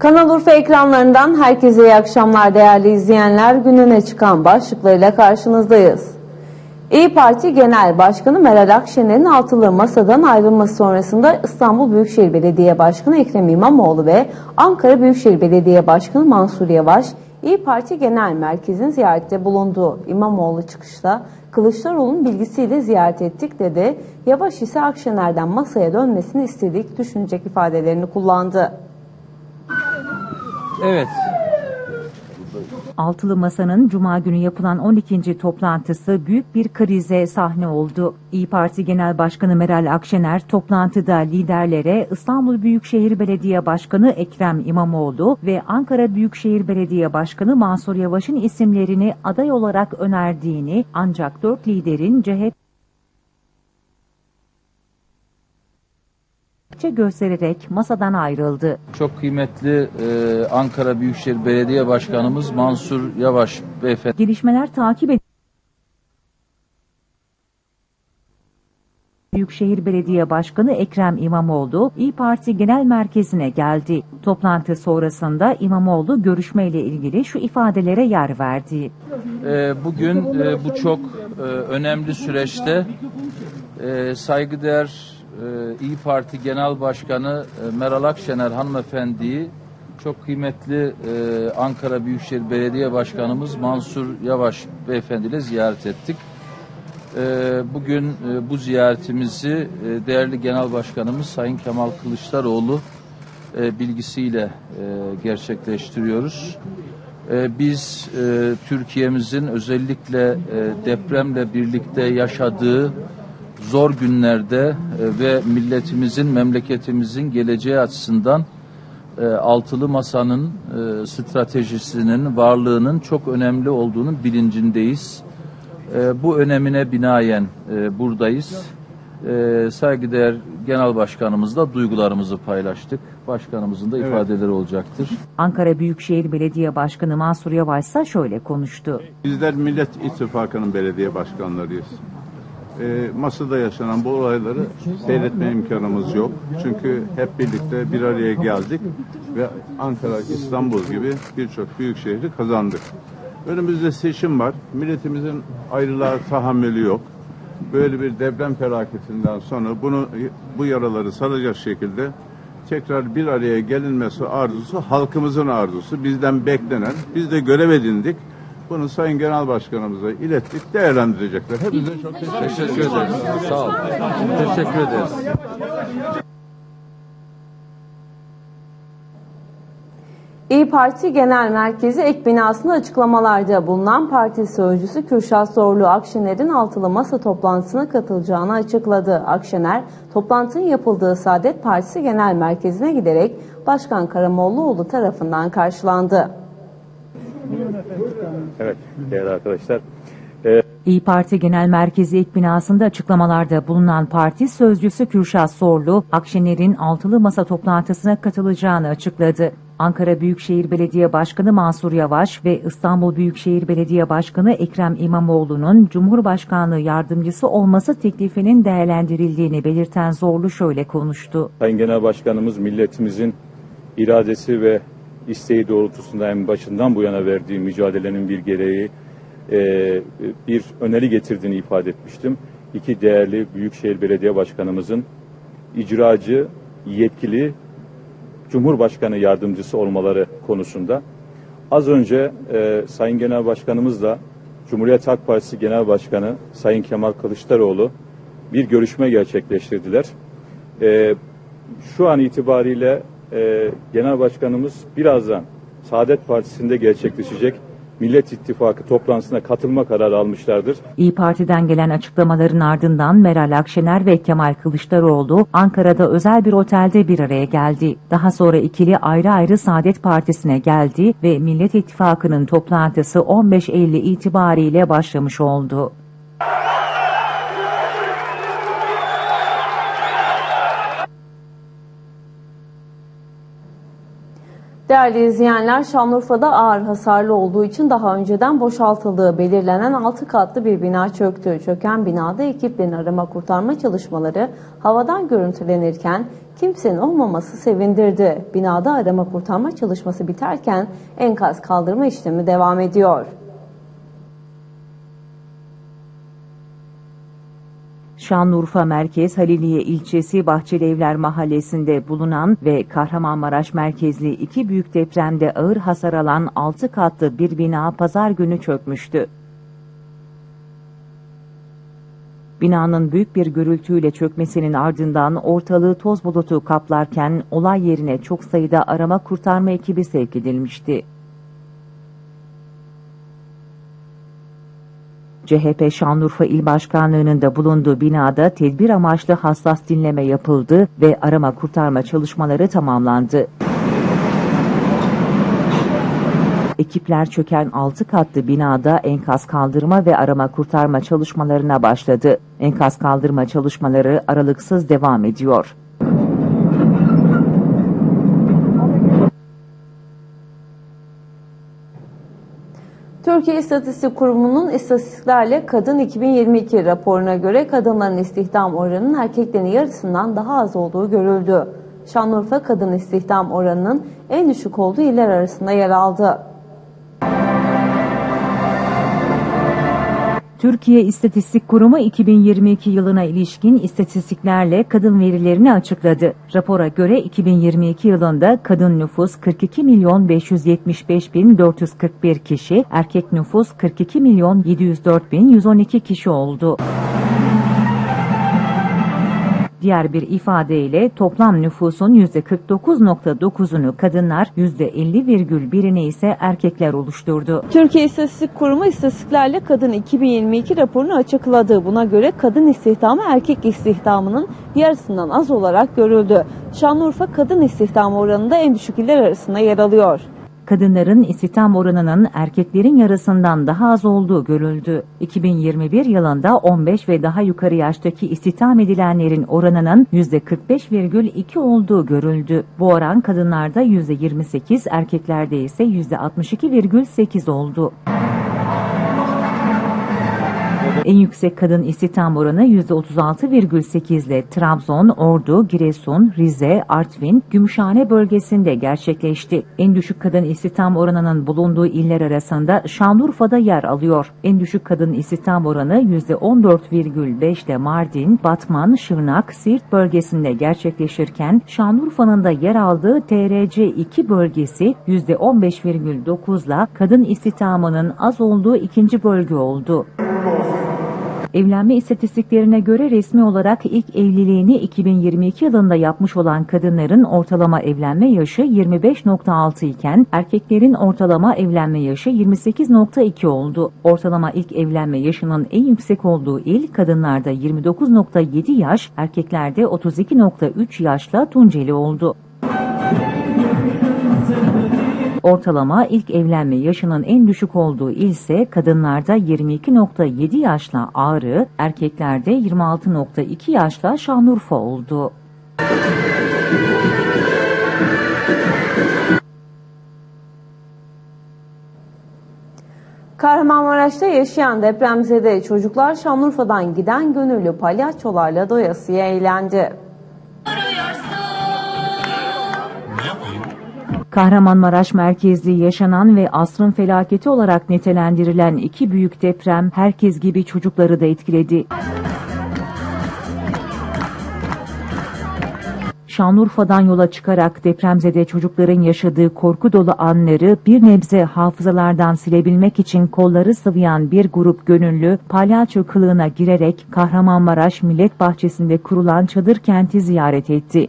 Kanal Urfa ekranlarından herkese iyi akşamlar değerli izleyenler. Gününe çıkan başlıklarıyla karşınızdayız. İyi Parti Genel Başkanı Meral Akşener'in altılı masadan ayrılması sonrasında İstanbul Büyükşehir Belediye Başkanı Ekrem İmamoğlu ve Ankara Büyükşehir Belediye Başkanı Mansur Yavaş İyi Parti Genel Merkezi'nin ziyarette bulundu. İmamoğlu çıkışta Kılıçdaroğlu'nun bilgisiyle ziyaret ettik dedi. Yavaş ise Akşener'den masaya dönmesini istedik düşünecek ifadelerini kullandı. Evet. Altılı Masa'nın Cuma günü yapılan 12. toplantısı büyük bir krize sahne oldu. İyi Parti Genel Başkanı Meral Akşener toplantıda liderlere İstanbul Büyükşehir Belediye Başkanı Ekrem İmamoğlu ve Ankara Büyükşehir Belediye Başkanı Mansur Yavaş'ın isimlerini aday olarak önerdiğini ancak dört liderin CHP göstererek masadan ayrıldı. Çok kıymetli e, Ankara Büyükşehir Belediye Başkanımız Mansur Yavaş beyefendi. Gelişmeler takip edildi. Büyükşehir Belediye Başkanı Ekrem İmamoğlu İyi Parti Genel Merkezi'ne geldi. Toplantı sonrasında İmamoğlu görüşmeyle ilgili şu ifadelere yer verdi. E, bugün e, bu çok e, önemli süreçte e, saygıdeğer İyi Parti Genel Başkanı e, Meral Akşener hanımefendiyi çok kıymetli e, Ankara Büyükşehir Belediye Başkanımız Mansur Yavaş beyefendi ile ziyaret ettik. E, bugün e, bu ziyaretimizi değerli Genel Başkanımız Sayın Kemal Kılıçdaroğlu bilgisiyle gerçekleştiriyoruz. Biz Türkiye'mizin özellikle depremle birlikte yaşadığı zor günlerde e, ve milletimizin, memleketimizin geleceği açısından e, altılı masanın e, stratejisinin, varlığının çok önemli olduğunun bilincindeyiz. Bu önemine binaen buradayız. Saygıdeğer Genel Başkanımızla duygularımızı paylaştık. Başkanımızın da ifadeleri olacaktır. Ankara Büyükşehir Belediye Başkanı Mansur Yavaş ise şöyle konuştu. Bizler Millet İttifakı'nın belediye başkanlarıyız. Ee, masada yaşanan bu olayları seyretme imkanımız yok. Çünkü hep birlikte bir araya geldik ve Ankara, İstanbul gibi birçok büyük şehri kazandık. Önümüzde seçim var. Milletimizin ayrılığa tahammülü yok. Böyle bir deprem felaketinden sonra bunu bu yaraları saracak şekilde tekrar bir araya gelinmesi arzusu halkımızın arzusu, bizden beklenen. Biz de görev edindik. Bunu Sayın Genel Başkanımıza ilettik, değerlendirecekler. Hepinize çok teşekkür ederiz. Sağ olun. Teşekkür ederiz. İyi Parti Genel Merkezi ek binasında açıklamalarda bulunan parti sözcüsü Kürşat Zorlu Akşener'in altılı masa toplantısına katılacağını açıkladı. Akşener, toplantının yapıldığı Saadet Partisi Genel Merkezi'ne giderek Başkan Karamollaoğlu tarafından karşılandı. Evet değerli arkadaşlar. İyi Parti Genel Merkezi ek binasında açıklamalarda bulunan parti sözcüsü Kürşat Sorlu, Akşener'in altılı masa toplantısına katılacağını açıkladı. Ankara Büyükşehir Belediye Başkanı Mansur Yavaş ve İstanbul Büyükşehir Belediye Başkanı Ekrem İmamoğlu'nun Cumhurbaşkanlığı yardımcısı olması teklifinin değerlendirildiğini belirten Zorlu şöyle konuştu. Sayın Genel Başkanımız milletimizin iradesi ve isteği doğrultusunda en başından bu yana verdiği mücadelenin bir gereği e, bir öneri getirdiğini ifade etmiştim. İki değerli Büyükşehir Belediye Başkanımızın icracı, yetkili Cumhurbaşkanı yardımcısı olmaları konusunda. Az önce e, Sayın Genel Başkanımızla Cumhuriyet Halk Partisi Genel Başkanı Sayın Kemal Kılıçdaroğlu bir görüşme gerçekleştirdiler. E, şu an itibariyle e, Genel Başkanımız birazdan Saadet Partisi'nde gerçekleşecek Millet İttifakı toplantısına katılma kararı almışlardır. İyi Parti'den gelen açıklamaların ardından Meral Akşener ve Kemal Kılıçdaroğlu Ankara'da özel bir otelde bir araya geldi. Daha sonra ikili ayrı ayrı Saadet Partisi'ne geldi ve Millet İttifakı'nın toplantısı 15 Eylül itibariyle başlamış oldu. Değerli izleyenler, Şanlıurfa'da ağır hasarlı olduğu için daha önceden boşaltıldığı belirlenen 6 katlı bir bina çöktü. Çöken binada ekiplerin arama kurtarma çalışmaları havadan görüntülenirken kimsenin olmaması sevindirdi. Binada arama kurtarma çalışması biterken enkaz kaldırma işlemi devam ediyor. Şanlıurfa Merkez Haliliye ilçesi Bahçelievler mahallesinde bulunan ve Kahramanmaraş merkezli iki büyük depremde ağır hasar alan 6 katlı bir bina pazar günü çökmüştü. Binanın büyük bir gürültüyle çökmesinin ardından ortalığı toz bulutu kaplarken olay yerine çok sayıda arama kurtarma ekibi sevk edilmişti. CHP Şanlıurfa İl Başkanlığı'nın da bulunduğu binada tedbir amaçlı hassas dinleme yapıldı ve arama kurtarma çalışmaları tamamlandı. Ekipler çöken 6 katlı binada enkaz kaldırma ve arama kurtarma çalışmalarına başladı. Enkaz kaldırma çalışmaları aralıksız devam ediyor. Türkiye İstatistik Kurumu'nun istatistiklerle Kadın 2022 raporuna göre kadınların istihdam oranının erkeklerin yarısından daha az olduğu görüldü. Şanlıurfa kadın istihdam oranının en düşük olduğu iller arasında yer aldı. Türkiye İstatistik Kurumu 2022 yılına ilişkin istatistiklerle kadın verilerini açıkladı. Rapora göre 2022 yılında kadın nüfus 42 milyon 575 bin 441 kişi, erkek nüfus 42 milyon 704 bin 112 kişi oldu. Diğer bir ifadeyle toplam nüfusun %49.9'unu kadınlar, %50,1'ini ise erkekler oluşturdu. Türkiye İstatistik Kurumu istatistiklerle Kadın 2022 raporunu açıkladı. Buna göre kadın istihdamı erkek istihdamının yarısından az olarak görüldü. Şanlıurfa kadın istihdamı oranında en düşük iller arasında yer alıyor. Kadınların istihdam oranının erkeklerin yarısından daha az olduğu görüldü. 2021 yılında 15 ve daha yukarı yaştaki istihdam edilenlerin oranının %45,2 olduğu görüldü. Bu oran kadınlarda %28, erkeklerde ise %62,8 oldu. En yüksek kadın istihdam oranı %36,8 ile Trabzon, Ordu, Giresun, Rize, Artvin, Gümüşhane bölgesinde gerçekleşti. En düşük kadın istihdam oranının bulunduğu iller arasında Şanlıurfa'da yer alıyor. En düşük kadın istihdam oranı %14,5 ile Mardin, Batman, Şırnak, Siirt bölgesinde gerçekleşirken Şanlıurfa'nın da yer aldığı TRC2 bölgesi %15,9 ile kadın istihdamının az olduğu ikinci bölge oldu. Evlenme istatistiklerine göre resmi olarak ilk evliliğini 2022 yılında yapmış olan kadınların ortalama evlenme yaşı 25.6 iken erkeklerin ortalama evlenme yaşı 28.2 oldu. Ortalama ilk evlenme yaşının en yüksek olduğu il kadınlarda 29.7 yaş, erkeklerde 32.3 yaşla Tunceli oldu. Ortalama ilk evlenme yaşının en düşük olduğu il ise kadınlarda 22.7 yaşla Ağrı, erkeklerde 26.2 yaşla Şanlıurfa oldu. Kahramanmaraş'ta yaşayan depremzede çocuklar Şanlıurfa'dan giden gönüllü palyaçolarla doyasıya eğlendi. Kahramanmaraş merkezli yaşanan ve asrın felaketi olarak nitelendirilen iki büyük deprem herkes gibi çocukları da etkiledi. Şanlıurfa'dan yola çıkarak depremzede çocukların yaşadığı korku dolu anları bir nebze hafızalardan silebilmek için kolları sıvayan bir grup gönüllü palyaço kılığına girerek Kahramanmaraş Millet Bahçesi'nde kurulan çadır kenti ziyaret etti.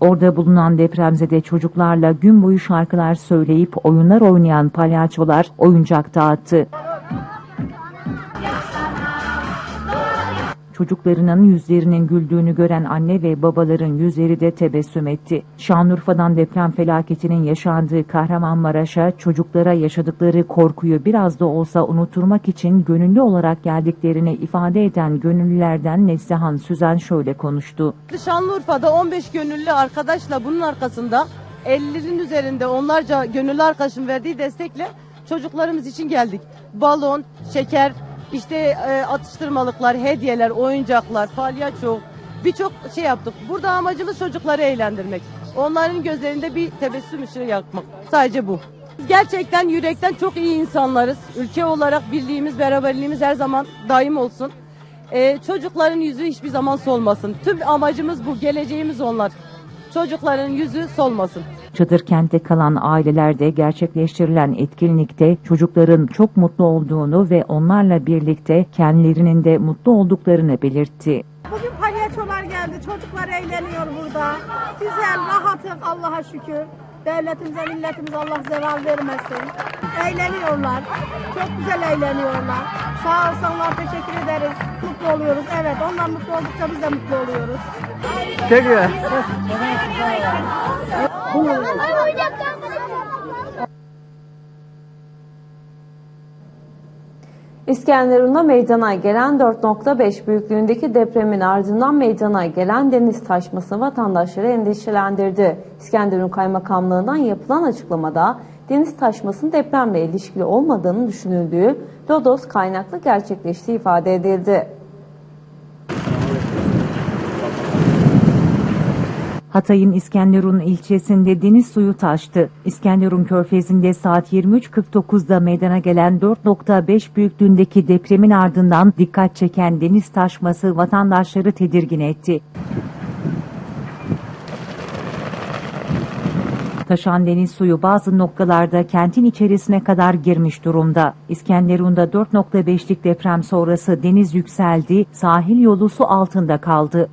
Orada bulunan depremzede çocuklarla gün boyu şarkılar söyleyip oyunlar oynayan palyaçolar oyuncak dağıttı. Çocuklarının yüzlerinin güldüğünü gören anne ve babaların yüzleri de tebessüm etti. Şanlıurfa'dan deprem felaketinin yaşandığı Kahramanmaraş'a çocuklara yaşadıkları korkuyu biraz da olsa unutturmak için gönüllü olarak geldiklerini ifade eden gönüllülerden Neslihan Süzen şöyle konuştu. Şanlıurfa'da 15 gönüllü arkadaşla bunun arkasında 50'lerin üzerinde onlarca gönüllü arkadaşın verdiği destekle çocuklarımız için geldik. Balon, şeker, işte e, atıştırmalıklar, hediyeler, oyuncaklar, palyaço birçok şey yaptık. Burada amacımız çocukları eğlendirmek. Onların gözlerinde bir tebessüm ışığı yakmak. Sadece bu. Biz Gerçekten yürekten çok iyi insanlarız. Ülke olarak birliğimiz, beraberliğimiz her zaman daim olsun. Ee, çocukların yüzü hiçbir zaman solmasın. Tüm amacımız bu. Geleceğimiz onlar. Çocukların yüzü solmasın. Çadır kentte kalan ailelerde gerçekleştirilen etkinlikte çocukların çok mutlu olduğunu ve onlarla birlikte kendilerinin de mutlu olduklarını belirtti. Bugün palyaçolar geldi. Çocuklar eğleniyor burada. Güzel, rahatız Allah'a şükür. Devletimize, milletimize Allah zeval vermesin. Eğleniyorlar. Çok güzel eğleniyorlar. Sağ olsunlar, teşekkür ederiz. Mutlu oluyoruz. Evet, onlar mutlu oldukça biz de mutlu oluyoruz. İskenderun'da meydana gelen 4.5 büyüklüğündeki depremin ardından meydana gelen deniz taşması vatandaşları endişelendirdi. İskenderun Kaymakamlığı'ndan yapılan açıklamada deniz taşmasının depremle ilişkili olmadığını düşünüldüğü Lodos kaynaklı gerçekleştiği ifade edildi. Hatay'ın İskenderun ilçesinde deniz suyu taştı. İskenderun körfezinde saat 23.49'da meydana gelen 4.5 büyüklüğündeki depremin ardından dikkat çeken deniz taşması vatandaşları tedirgin etti. Taşan deniz suyu bazı noktalarda kentin içerisine kadar girmiş durumda. İskenderun'da 4.5'lik deprem sonrası deniz yükseldi, sahil yolu su altında kaldı.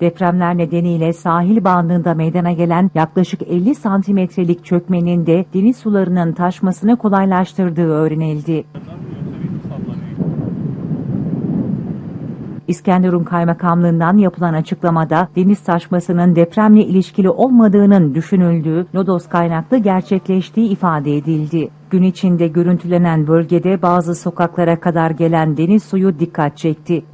Depremler nedeniyle sahil bandında meydana gelen yaklaşık 50 santimetrelik çökmenin de deniz sularının taşmasını kolaylaştırdığı öğrenildi. İskenderun Kaymakamlığından yapılan açıklamada deniz taşmasının depremle ilişkili olmadığının düşünüldüğü Lodos kaynaklı gerçekleştiği ifade edildi. Gün içinde görüntülenen bölgede bazı sokaklara kadar gelen deniz suyu dikkat çekti.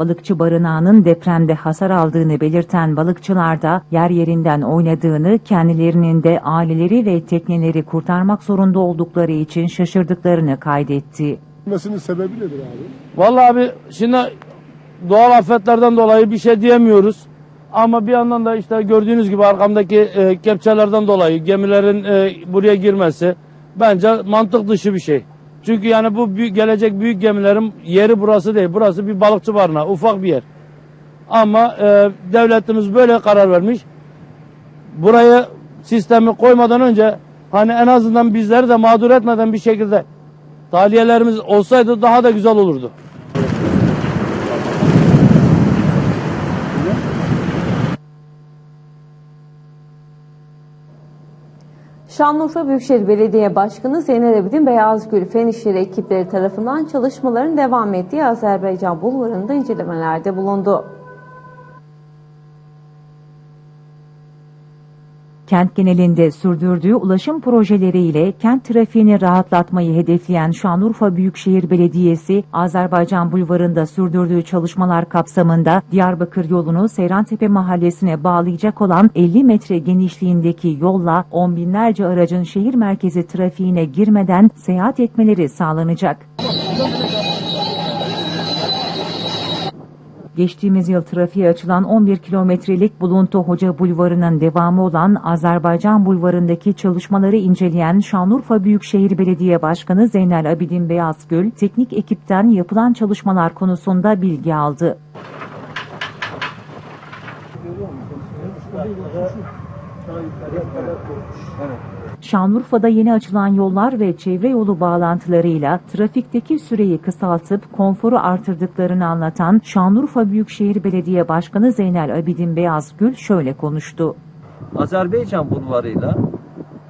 Balıkçı barınağının depremde hasar aldığını belirten balıkçılar da yer yerinden oynadığını, kendilerinin de aileleri ve tekneleri kurtarmak zorunda oldukları için şaşırdıklarını kaydetti. Gitmesinin sebebi nedir abi? Vallahi abi şimdi doğal afetlerden dolayı bir şey diyemiyoruz. Ama bir yandan da işte gördüğünüz gibi arkamdaki e, kepçelerden dolayı gemilerin e, buraya girmesi bence mantık dışı bir şey. Çünkü yani bu büyük, gelecek büyük gemilerin yeri burası değil. Burası bir balıkçı barınağı, ufak bir yer. Ama e, devletimiz böyle karar vermiş. Burayı sistemi koymadan önce hani en azından bizleri de mağdur etmeden bir şekilde tahliyelerimiz olsaydı daha da güzel olurdu. Şanlıurfa Büyükşehir Belediye Başkanı Zeynel Abidin Beyazgül Fen İşleri ekipleri tarafından çalışmaların devam ettiği Azerbaycan Bulvarı'nda incelemelerde bulundu. Kent genelinde sürdürdüğü ulaşım projeleriyle kent trafiğini rahatlatmayı hedefleyen Şanlıurfa Büyükşehir Belediyesi, Azerbaycan Bulvarı'nda sürdürdüğü çalışmalar kapsamında Diyarbakır yolunu Seyrantepe Mahallesi'ne bağlayacak olan 50 metre genişliğindeki yolla on binlerce aracın şehir merkezi trafiğine girmeden seyahat etmeleri sağlanacak. Geçtiğimiz yıl trafiğe açılan 11 kilometrelik Buluntu Hoca Bulvarı'nın devamı olan Azerbaycan Bulvarı'ndaki çalışmaları inceleyen Şanlıurfa Büyükşehir Belediye Başkanı Zeynel Abidin Beyazgül, teknik ekipten yapılan çalışmalar konusunda bilgi aldı. Şanlıurfa'da yeni açılan yollar ve çevre yolu bağlantılarıyla trafikteki süreyi kısaltıp konforu artırdıklarını anlatan Şanlıurfa Büyükşehir Belediye Başkanı Zeynel Abidin Beyazgül şöyle konuştu. Azerbaycan bulvarıyla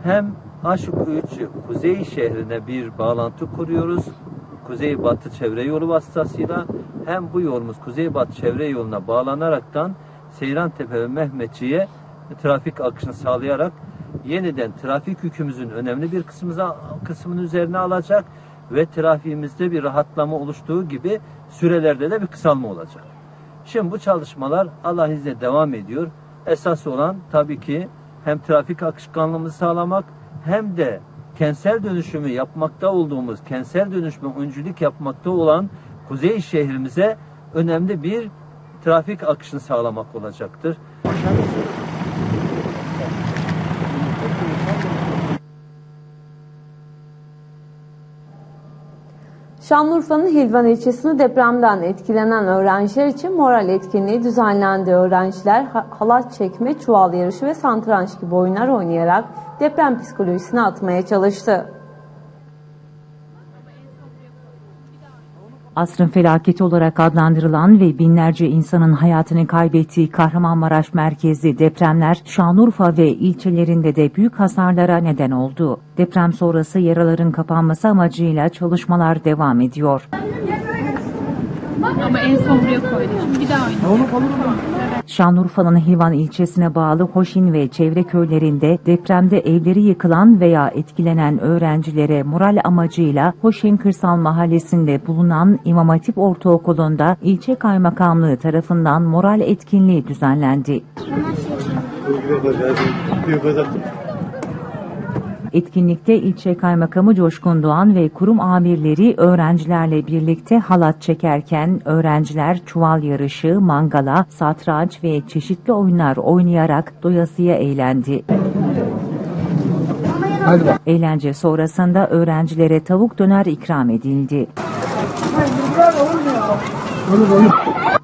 hem Aşık 3 Kuzey şehrine bir bağlantı kuruyoruz. Kuzey-Batı çevre yolu vasıtasıyla hem bu yolumuz Kuzey-Batı çevre yoluna bağlanaraktan Seyrantepe ve Mehmetçi'ye trafik akışını sağlayarak yeniden trafik yükümüzün önemli bir kısmına, kısmını üzerine alacak ve trafiğimizde bir rahatlama oluştuğu gibi sürelerde de bir kısalma olacak. Şimdi bu çalışmalar Allah izniyle devam ediyor. Esas olan tabii ki hem trafik akışkanlığımızı sağlamak hem de kentsel dönüşümü yapmakta olduğumuz, kentsel dönüşüme öncülük yapmakta olan Kuzey şehrimize önemli bir trafik akışını sağlamak olacaktır. Şanlıurfa'nın Hilvan ilçesinde depremden etkilenen öğrenciler için moral etkinliği düzenlendi. Öğrenciler ha- halat çekme, çuval yarışı ve santranç gibi oyunlar oynayarak deprem psikolojisini atmaya çalıştı. Asrın felaketi olarak adlandırılan ve binlerce insanın hayatını kaybettiği Kahramanmaraş merkezli depremler Şanlıurfa ve ilçelerinde de büyük hasarlara neden oldu. Deprem sonrası yaraların kapanması amacıyla çalışmalar devam ediyor. Ama en son buraya koydum. Şimdi bir daha oynayacağım. Şanlıurfa'nın Hilvan ilçesine bağlı Hoşin ve çevre köylerinde depremde evleri yıkılan veya etkilenen öğrencilere moral amacıyla Hoşin Kırsal Mahallesi'nde bulunan İmam Hatip Ortaokulu'nda ilçe kaymakamlığı tarafından moral etkinliği düzenlendi. Etkinlikte ilçe kaymakamı Coşkun Doğan ve kurum amirleri öğrencilerle birlikte halat çekerken öğrenciler çuval yarışı, mangala, satranç ve çeşitli oyunlar oynayarak doyasıya eğlendi. Eğlence sonrasında öğrencilere tavuk döner ikram edildi.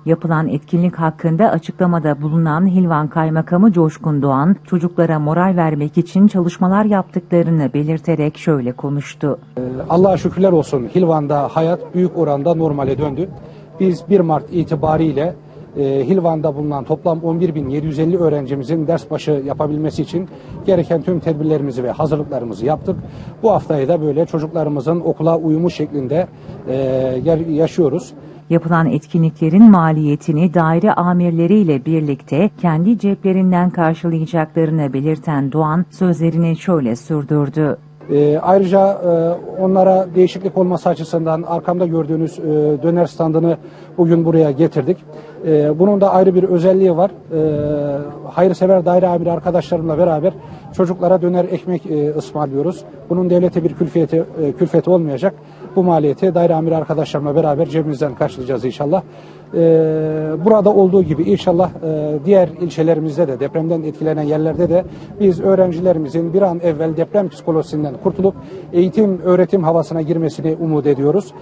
Yapılan etkinlik hakkında açıklamada bulunan Hilvan Kaymakamı Coşkun Doğan, çocuklara moral vermek için çalışmalar yaptıklarını belirterek şöyle konuştu. Allah'a şükürler olsun Hilvan'da hayat büyük oranda normale döndü. Biz 1 Mart itibariyle e, Hilvan'da bulunan toplam 11.750 öğrencimizin ders başı yapabilmesi için gereken tüm tedbirlerimizi ve hazırlıklarımızı yaptık. Bu haftayı da böyle çocuklarımızın okula uyumu şeklinde e, yaşıyoruz. Yapılan etkinliklerin maliyetini daire amirleriyle birlikte kendi ceplerinden karşılayacaklarını belirten Doğan sözlerini şöyle sürdürdü. E, ayrıca e, onlara değişiklik olması açısından arkamda gördüğünüz e, döner standını bugün buraya getirdik. E, bunun da ayrı bir özelliği var. E, hayırsever daire amiri arkadaşlarımla beraber çocuklara döner ekmek e, ısmarlıyoruz. Bunun devlete bir külfiyeti, e, külfeti olmayacak. Bu maliyeti daire amiri arkadaşlarımla beraber cebimizden karşılayacağız inşallah. E, burada olduğu gibi inşallah e, diğer ilçelerimizde de depremden etkilenen yerlerde de biz öğrencilerimizin bir an evvel deprem psikolojisinden kurtulup eğitim öğretim havasına girmesini umut ediyoruz.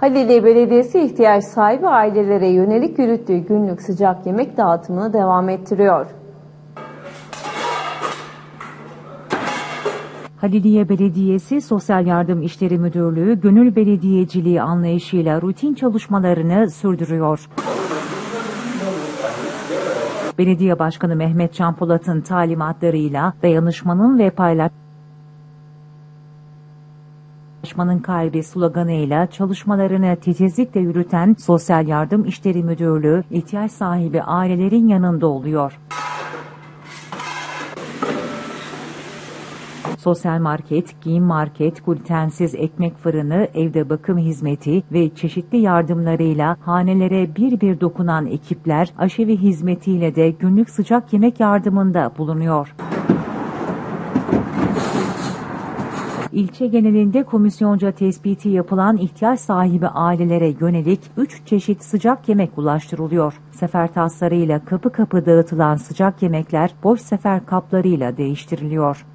Haliliye Belediyesi ihtiyaç sahibi ailelere yönelik yürüttüğü günlük sıcak yemek dağıtımını devam ettiriyor. Haliliye Belediyesi Sosyal Yardım İşleri Müdürlüğü gönül belediyeciliği anlayışıyla rutin çalışmalarını sürdürüyor. Belediye Başkanı Mehmet Can talimatlarıyla dayanışmanın ve paylaşmanın kalbi sloganıyla çalışmalarını titizlikle yürüten Sosyal Yardım İşleri Müdürlüğü ihtiyaç sahibi ailelerin yanında oluyor. Sosyal market, giyim market, glutensiz ekmek fırını, evde bakım hizmeti ve çeşitli yardımlarıyla hanelere bir bir dokunan ekipler aşevi hizmetiyle de günlük sıcak yemek yardımında bulunuyor. İlçe genelinde komisyonca tespiti yapılan ihtiyaç sahibi ailelere yönelik 3 çeşit sıcak yemek ulaştırılıyor. Sefer taslarıyla kapı kapı dağıtılan sıcak yemekler boş sefer kaplarıyla değiştiriliyor.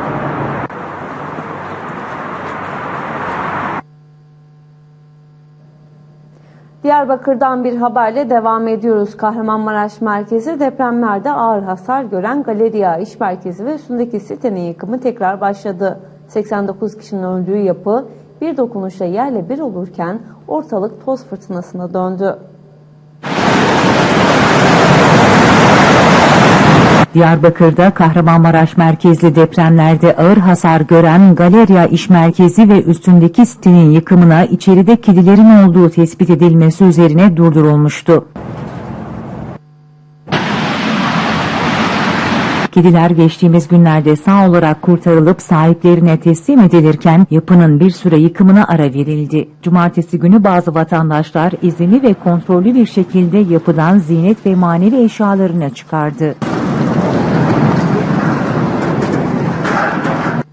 Diyarbakır'dan bir haberle devam ediyoruz. Kahramanmaraş merkezi depremlerde ağır hasar gören Galeriya İş Merkezi ve üstündeki sitenin yıkımı tekrar başladı. 89 kişinin öldüğü yapı bir dokunuşla yerle bir olurken ortalık toz fırtınasına döndü. Diyarbakır'da Kahramanmaraş merkezli depremlerde ağır hasar gören galerya iş merkezi ve üstündeki sitenin yıkımına içeride kedilerin olduğu tespit edilmesi üzerine durdurulmuştu. Kediler geçtiğimiz günlerde sağ olarak kurtarılıp sahiplerine teslim edilirken yapının bir süre yıkımına ara verildi. Cumartesi günü bazı vatandaşlar izinli ve kontrollü bir şekilde yapıdan ziynet ve manevi eşyalarını çıkardı.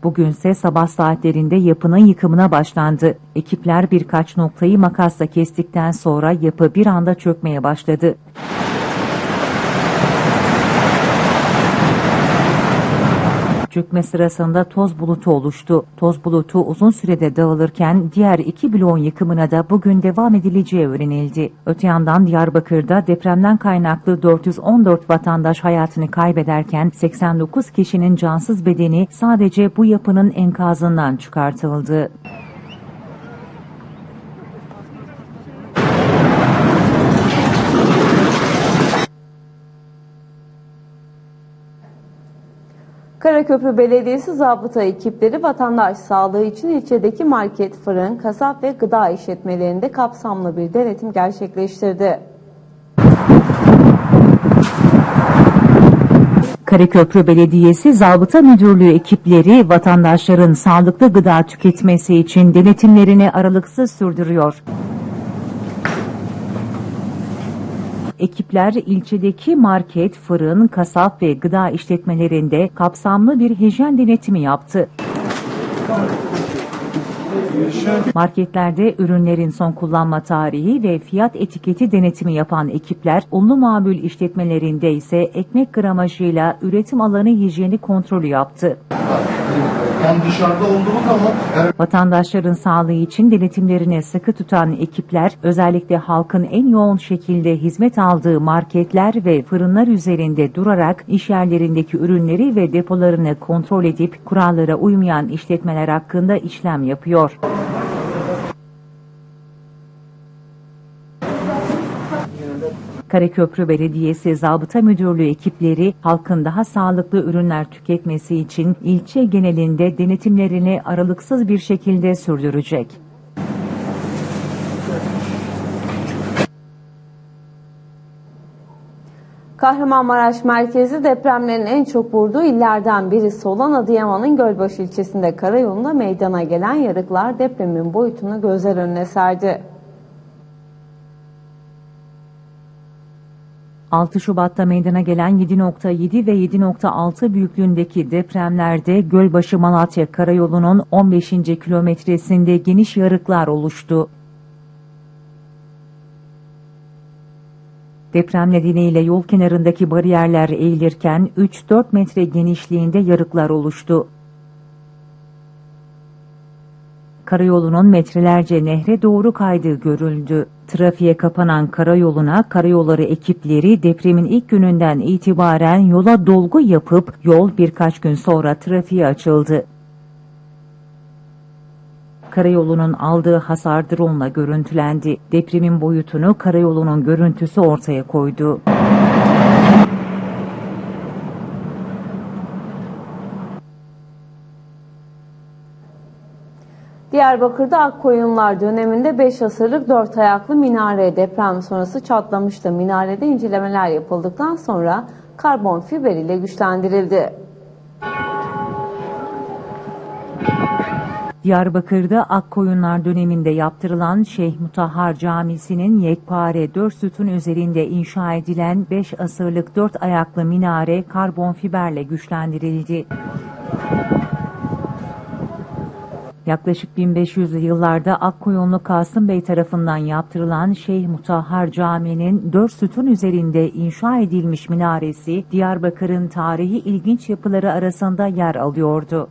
Bugünse sabah saatlerinde yapının yıkımına başlandı. Ekipler birkaç noktayı makasla kestikten sonra yapı bir anda çökmeye başladı. Çökme sırasında toz bulutu oluştu. Toz bulutu uzun sürede dağılırken diğer iki bloğun yıkımına da bugün devam edileceği öğrenildi. Öte yandan Diyarbakır'da depremden kaynaklı 414 vatandaş hayatını kaybederken 89 kişinin cansız bedeni sadece bu yapının enkazından çıkartıldı. Karaköprü Belediyesi zabıta ekipleri vatandaş sağlığı için ilçedeki market, fırın, kasap ve gıda işletmelerinde kapsamlı bir denetim gerçekleştirdi. Karaköprü Belediyesi Zabıta Müdürlüğü ekipleri vatandaşların sağlıklı gıda tüketmesi için denetimlerini aralıksız sürdürüyor. Ekipler ilçedeki market, fırın, kasap ve gıda işletmelerinde kapsamlı bir hijyen denetimi yaptı. Marketlerde ürünlerin son kullanma tarihi ve fiyat etiketi denetimi yapan ekipler, unlu mamul işletmelerinde ise ekmek gramajıyla üretim alanı hijyeni kontrolü yaptı. Vatandaşların sağlığı için denetimlerini sıkı tutan ekipler özellikle halkın en yoğun şekilde hizmet aldığı marketler ve fırınlar üzerinde durarak iş yerlerindeki ürünleri ve depolarını kontrol edip kurallara uymayan işletmeler hakkında işlem yapıyor. Karaköprü Belediyesi Zabıta Müdürlüğü ekipleri halkın daha sağlıklı ürünler tüketmesi için ilçe genelinde denetimlerini aralıksız bir şekilde sürdürecek. Kahramanmaraş merkezi depremlerin en çok vurduğu illerden birisi olan Adıyaman'ın Gölbaşı ilçesinde karayolunda meydana gelen yarıklar depremin boyutunu gözler önüne serdi. 6 Şubat'ta meydana gelen 7.7 ve 7.6 büyüklüğündeki depremlerde Gölbaşı Malatya Karayolu'nun 15. kilometresinde geniş yarıklar oluştu. Deprem nedeniyle yol kenarındaki bariyerler eğilirken 3-4 metre genişliğinde yarıklar oluştu. Karayolunun metrelerce nehre doğru kaydığı görüldü. Trafiğe kapanan karayoluna karayolları ekipleri depremin ilk gününden itibaren yola dolgu yapıp yol birkaç gün sonra trafiğe açıldı. Karayolunun aldığı hasar drone'la görüntülendi. Depremin boyutunu karayolunun görüntüsü ortaya koydu. Diyarbakır'da Akkoyunlar döneminde 5 asırlık 4 ayaklı minare deprem sonrası çatlamıştı. Minarede incelemeler yapıldıktan sonra karbon fiber ile güçlendirildi. Diyarbakır'da Akkoyunlar döneminde yaptırılan Şeyh Mutahhar Camisi'nin yekpare 4 sütun üzerinde inşa edilen 5 asırlık 4 ayaklı minare karbon fiberle güçlendirildi. Yaklaşık 1500'lü yıllarda Akkoyunlu Kasım Bey tarafından yaptırılan Şeyh Mutahhar Camii'nin 4 sütun üzerinde inşa edilmiş minaresi Diyarbakır'ın tarihi ilginç yapıları arasında yer alıyordu.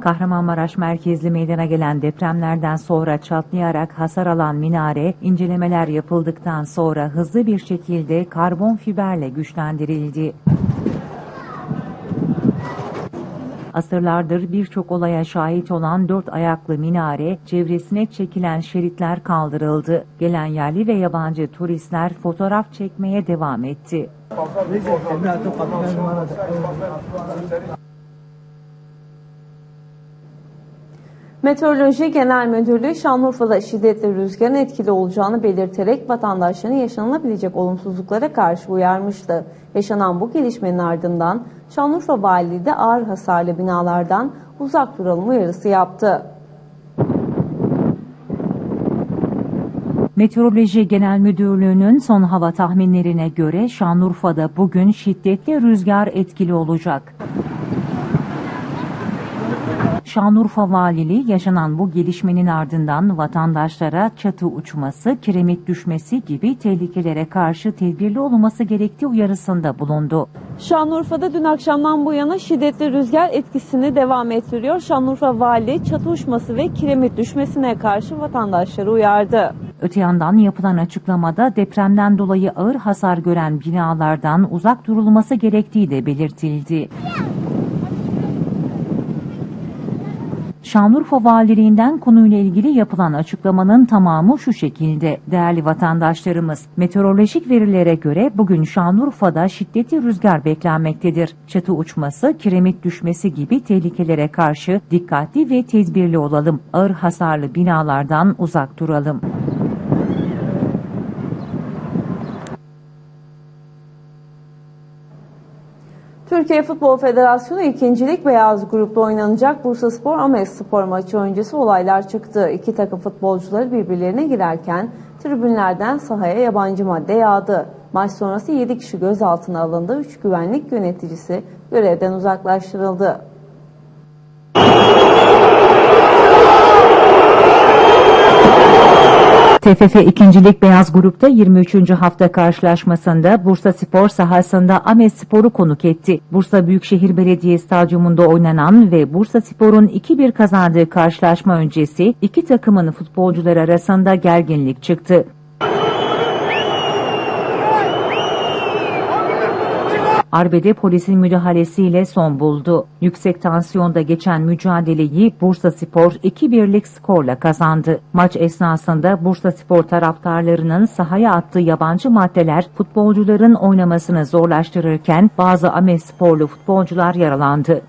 Kahramanmaraş merkezli meydana gelen depremlerden sonra çatlayarak hasar alan minare, incelemeler yapıldıktan sonra hızlı bir şekilde karbon fiberle güçlendirildi. Asırlardır birçok olaya şahit olan dört ayaklı minare, çevresine çekilen şeritler kaldırıldı. Gelen yerli ve yabancı turistler fotoğraf çekmeye devam etti. Meteoroloji Genel Müdürlüğü Şanlıurfa'da şiddetli rüzgarın etkili olacağını belirterek vatandaşların yaşanılabilecek olumsuzluklara karşı uyarmıştı. Yaşanan bu gelişmenin ardından Şanlıurfa Valiliği de ağır hasarlı binalardan uzak duralım uyarısı yaptı. Meteoroloji Genel Müdürlüğü'nün son hava tahminlerine göre Şanlıurfa'da bugün şiddetli rüzgar etkili olacak. Şanlıurfa Valiliği yaşanan bu gelişmenin ardından vatandaşlara çatı uçması, kiremit düşmesi gibi tehlikelere karşı tedbirli olunması gerektiği uyarısında bulundu. Şanlıurfa'da dün akşamdan bu yana şiddetli rüzgar etkisini devam ettiriyor. Şanlıurfa Valiliği çatı uçması ve kiremit düşmesine karşı vatandaşları uyardı. Öte yandan yapılan açıklamada depremden dolayı ağır hasar gören binalardan uzak durulması gerektiği de belirtildi. Şanlıurfa Valiliğinden konuyla ilgili yapılan açıklamanın tamamı şu şekilde. Değerli vatandaşlarımız, meteorolojik verilere göre bugün Şanlıurfa'da şiddetli rüzgar beklenmektedir. Çatı uçması, kiremit düşmesi gibi tehlikelere karşı dikkatli ve tedbirli olalım. Ağır hasarlı binalardan uzak duralım. Türkiye Futbol Federasyonu ikincilik beyaz grupta oynanacak Bursa Spor Ames Spor maçı öncesi olaylar çıktı. İki takım futbolcuları birbirlerine girerken tribünlerden sahaya yabancı madde yağdı. Maç sonrası 7 kişi gözaltına alındı. 3 güvenlik yöneticisi görevden uzaklaştırıldı. TFF 2. Lig Beyaz Grup'ta 23. hafta karşılaşmasında Bursa Spor sahasında Ames Spor'u konuk etti. Bursa Büyükşehir Belediye Stadyumunda oynanan ve Bursa Spor'un 2-1 kazandığı karşılaşma öncesi iki takımın futbolcuları arasında gerginlik çıktı. Arbede polisin müdahalesiyle son buldu. Yüksek tansiyonda geçen mücadeleyi Bursa Spor 2-1'lik skorla kazandı. Maç esnasında Bursa Spor taraftarlarının sahaya attığı yabancı maddeler futbolcuların oynamasını zorlaştırırken bazı Ames Sporlu futbolcular yaralandı.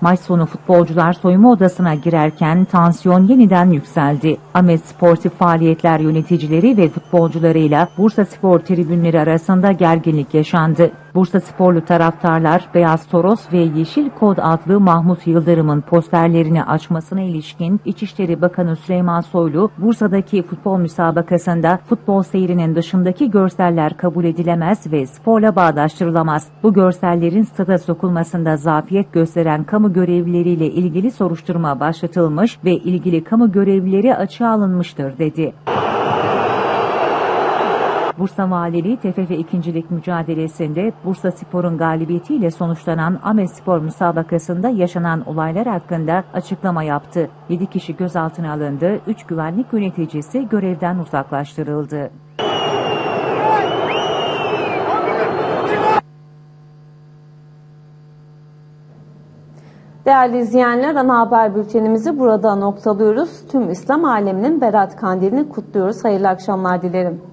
Maç sonu futbolcular soyunma odasına girerken tansiyon yeniden yükseldi. Ahmet Sportif Faaliyetler yöneticileri ve futbolcularıyla Bursa Spor tribünleri arasında gerginlik yaşandı. Bursa Sporlu taraftarlar Beyaz Toros ve Yeşil Kod adlı Mahmut Yıldırım'ın posterlerini açmasına ilişkin İçişleri Bakanı Süleyman Soylu, Bursa'daki futbol müsabakasında futbol seyrinin dışındaki görseller kabul edilemez ve sporla bağdaştırılamaz. Bu görsellerin stada sokulmasında zafiyet gösteren kamu görevlileriyle ilgili soruşturma başlatılmış ve ilgili kamu görevlileri açığa alınmıştır dedi. Bursa Valiliği TFF ikincilik mücadelesinde Bursa Spor'un galibiyetiyle sonuçlanan Ahmet Spor müsabakasında yaşanan olaylar hakkında açıklama yaptı. 7 kişi gözaltına alındı, 3 güvenlik yöneticisi görevden uzaklaştırıldı. Değerli izleyenler ana haber bültenimizi burada noktalıyoruz. Tüm İslam aleminin Berat Kandilini kutluyoruz. Hayırlı akşamlar dilerim.